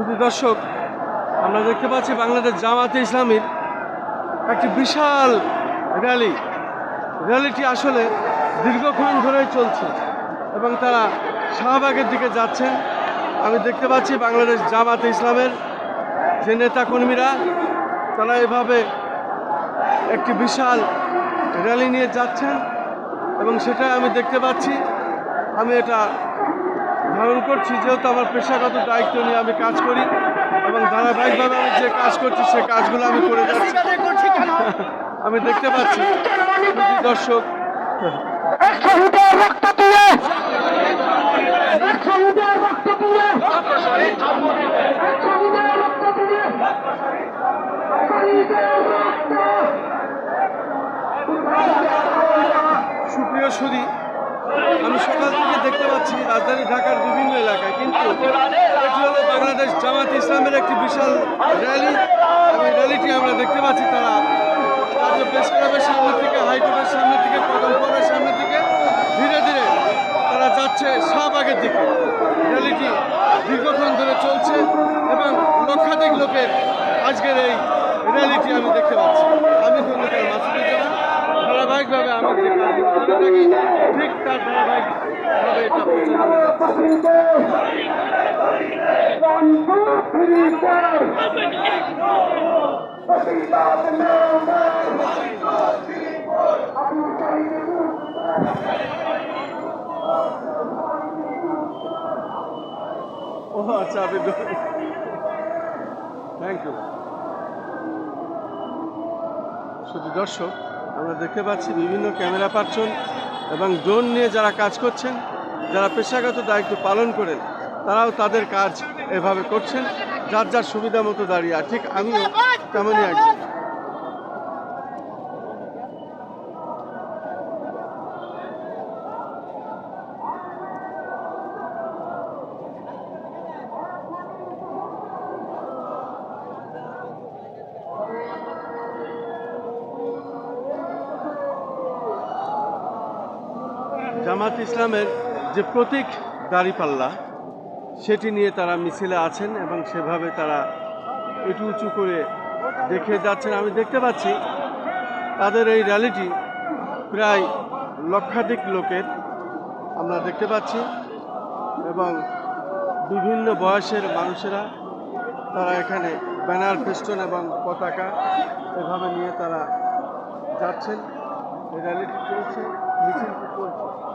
এটা দর্শক, আমরা দেখতে পাচ্ছি বাংলাদেশ জামাতে ইসলামীর একটি বিশাল র্যালি। র্যালিটি আসলে দীর্ঘক্ষণ ধরে চলছে এবং তারা শাহবাগের দিকে যাচ্ছেন। আমি দেখতে পাচ্ছি বাংলাদেশ জামাতে ইসলামের যে নেতাকর্মীরা, তারা এভাবে একটি বিশাল র্যালি নিয়ে যাচ্ছেন। এবং সেটা আমি দেখতে পাচ্ছি। আমি এটা ধারণ করছি যেহেতু আমার পেশাগত দায়িত্ব নিয়ে আমি কাজ করি এবং ধারাবাহিকভাবে আমি যে কাজ করছি সে কাজগুলো আমি করে যাচ্ছি। আমি দেখতে পাচ্ছি। দর্শক। শহীদের রক্ত দিয়ে রক্ত দিয়ে সুদী আমি সকাল থেকে দেখতে পাচ্ছি রাজধানী ঢাকার বিভিন্ন এলাকায়, কিন্তু এটি হলো বাংলাদেশ জামাত ইসলামের একটি বিশাল র্যালি। এবং র্যালিটি আমরা দেখতে পাচ্ছি, তারা রাজ্য প্রেস ক্লাবের সামনে থেকে, হাইকোর্টের সামনে থেকে কদমপুরের সামনে থেকে, ধীরে ধীরে তারা যাচ্ছে শাহবাগের দিকে। র্যালিটি দীর্ঘক্ষণ ধরে চলছে এবং লক্ষাধিক লোকের আজকের এই র্যালিটি আমি দেখতে পাচ্ছি। আমি খন্দকার মাসুদুজ্জামান ধারাবাহিকভাবে আমি যে কাজগুলো থাকি, ঠিক তার ধারাবাহিকভাবে এটা। ও আচ্ছা আপনি থ্যাংক ইউ শুধু দর্শক আমরা দেখতে পাচ্ছি বিভিন্ন ক্যামেরা পার্সন এবং ড্রোন নিয়ে যারা কাজ করছেন, যারা পেশাগত দায়িত্ব পালন করেন, তারাও তাদের কাজ এভাবে করছেন। যার যার সুবিধা মতো দাঁড়িয়ে আর ঠিক আমিও তেমনই একজন। জামাত ইসলামের যে প্রতীক দাড়িপাল্লা, সেটি নিয়ে তারা মিছিলে আছেন এবং সেভাবে তারা একটু উঁচু করে দেখে যাচ্ছেন। আমি দেখতে পাচ্ছি তাদের এই র্যালিটি প্রায় লক্ষাধিক লোকের আমরা দেখতে পাচ্ছি এবং বিভিন্ন বয়সের মানুষেরা তারা এখানে ব্যানার ফেস্টন এবং পতাকা এভাবে নিয়ে তারা যাচ্ছেন। এই র্যালিটি চলছে মিছিল চলছে